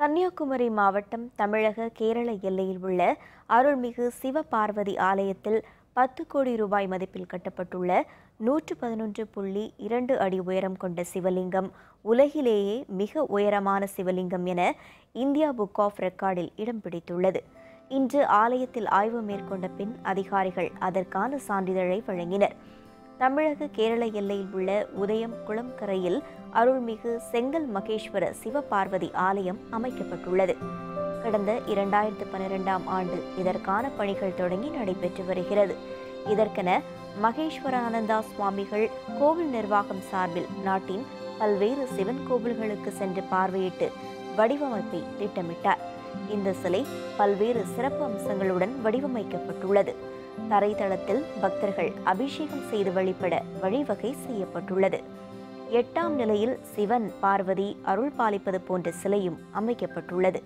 கன்னியாகுமரி மாவட்டம் தமிழக கேரள எல்லையில் உள்ள அருள்மிகு சிவபார்வதி ஆலயத்தில் பத்து கோடி ரூபாய் மதிப்பில் கட்டப்பட்டுள்ள நூற்று பதினொன்று புள்ளி இரண்டு அடி உயரம் கொண்ட சிவலிங்கம் உலகிலேயே மிக உயரமான சிவலிங்கம் என இந்தியா புக் ஆஃப் ரெக்கார்டில் இடம் பிடித்துள்ளது. இன்று ஆலயத்தில் ஆய்வு மேற்கொண்ட பின் அதிகாரிகள் அதற்கான சான்றிதழை வழங்கினர். தமிழக கேரள எல்லையில் உள்ள உதயம் குளம்கரையில் அருள்மிகு செங்கல் மகேஸ்வர சிவபார்வதி ஆலயம் அமைக்கப்பட்டுள்ளது. கடந்த இரண்டாயிரத்து பன்னிரெண்டாம் ஆண்டு இதற்கான பணிகள் தொடங்கி நடைபெற்று வருகிறது. இதற்கென மகேஸ்வரானந்தா சுவாமிகள் கோவில் நிர்வாகம் சார்பில் நாட்டின் பல்வேறு சிவன் கோவில்களுக்கு சென்று பார்வையிட்டு வடிவமைப்பை திட்டமிட்டார். இந்த சிலை பல்வேறு சிறப்பு அம்சங்களுடன் வடிவமைக்கப்பட்டுள்ளது. தரைத்தளத்தில் பக்தர்கள் அபிஷேகம் செய்து வழிபட வழிவகை செய்யப்பட்டுள்ளது. எட்டாம் நிலையில் சிவன் பார்வதி அருள் பாலிப்பது போன்ற சிலையும் அமைக்கப்பட்டுள்ளது.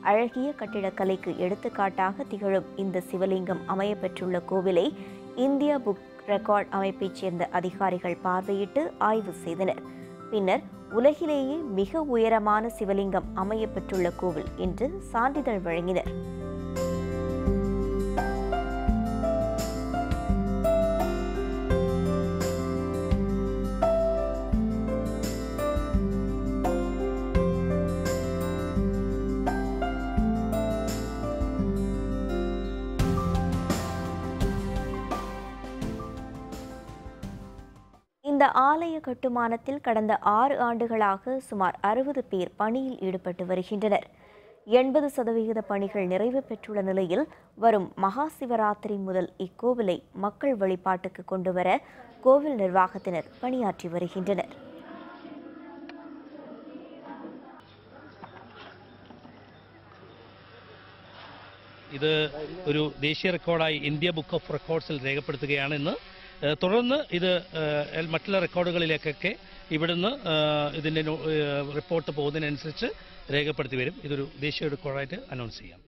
அழகிய கட்டிடக்கலைக்கு எடுத்துக்காட்டாக திகழும் இந்த சிவலிங்கம் அமையப்பெற்றுள்ள கோவிலை இந்தியா புக் ரெக்கார்ட் அமைப்பைச் சேர்ந்த அதிகாரிகள் பார்வையிட்டு ஆய்வு செய்தனர். பின்னர் உலகிலேயே மிக உயரமான சிவலிங்கம் அமையப்பெற்றுள்ள கோவில் என்று சான்றிதழ் வழங்கினர். இந்த ஆலய கட்டுமானத்தில் கடந்த ஆறு ஆண்டுகளாக சுமார் அறுபது பேர் பணியில் ஈடுபட்டு வருகின்றனர் எண்பது சதவிகித பணிகள் நிறைவு பெற்றுள்ள நிலையில் வரும் மகா சிவராத்திரி முதல் இக்கோவிலை மக்கள் வழிபாட்டுக்கு கொண்டுவர கோவில் நிர்வாகத்தினர் பணியாற்றி வருகின்றனர் ഇത് ഒരു ദേശീയ റെക്കോർഡായി ഇന്ത്യ ബുക്ക് ഓഫ് റെക്കോർഡ്സിൽ രേഖപ്പെടുത്തുകയാണ് ഇന്ന് ഏഹ് തുടർന്ന് ഇത് മറ്റുള്ള റെക്കോർഡുകളിലേക്കൊക്കെ ഇവിടുന്ന് ഇതിന്റെ റിപ്പോർട്ട് പോകുന്നതിനനുസരിച്ച് രേഖപ്പെടുത്തി വരും. ഇതൊരു ദേശീയ റെക്കോർഡായിട്ട് അനൗൺസ് ചെയ്യാം.